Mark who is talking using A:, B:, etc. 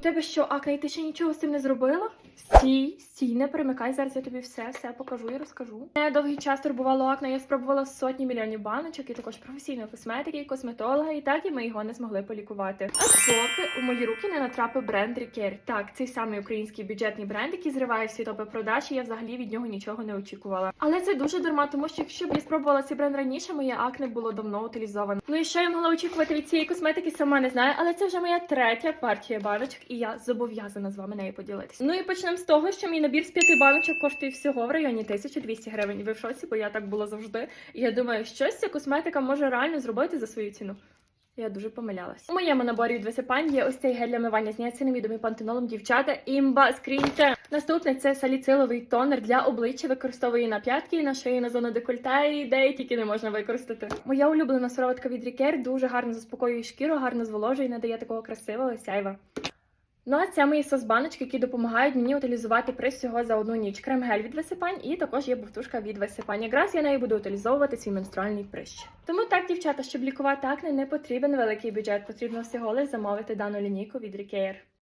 A: У тебе що, акне, і ти ще нічого з цим не зробила? Стій, стій, не перемикай, зараз я тобі все, все покажу і розкажу. Мене довгий час турбувало акне, я спробувала сотні мільйонів баночок і також професійної косметики, косметолога, і так і ми його не змогли полікувати. А поки у мої руки не натрапив бренд Рікер. Так, цей самий український бюджетний бренд, який зриває всі топи продаж, і я взагалі від нього нічого не очікувала. Але це дуже дарма, тому що якщо б я спробувала цей бренд раніше, моє акне було давно утилізовано. Ну і що я могла очікувати від цієї косметики, сама не знаю, але це вже моя третя партія баночок, і я зобов'язана з вами нею поділитися. Ну і почнемо з того, що мій набір з п'яти баночок коштує всього в районі 1200 гривень. Ви в шоці, бо я так була завжди. І я думаю, щось ця косметика може реально зробити за свою ціну. Я дуже помилялась. У моєму наборі від висипань є ось цей гель для мивання з ніацинамідом і пантенолом дівчата. Імба скріньте. Наступне це саліциловий тонер для обличчя. Використовую на п'ятки, на шиї, на зону декольте, і де тільки не можна використати. Моя улюблена сироватка від Рікер дуже гарно заспокоює шкіру, гарно зволожує і надає такого красивого сяйва. Ну а це мої сос-баночки, які допомагають мені утилізувати приз всього за одну ніч. Крем-гель від висипань і також є бовтушка від висипань. Якраз я нею буду утилізовувати свій менструальний прищ. Тому так, дівчата, щоб лікувати акне, не потрібен великий бюджет. Потрібно всього лише замовити дану лінійку від Рікеєр.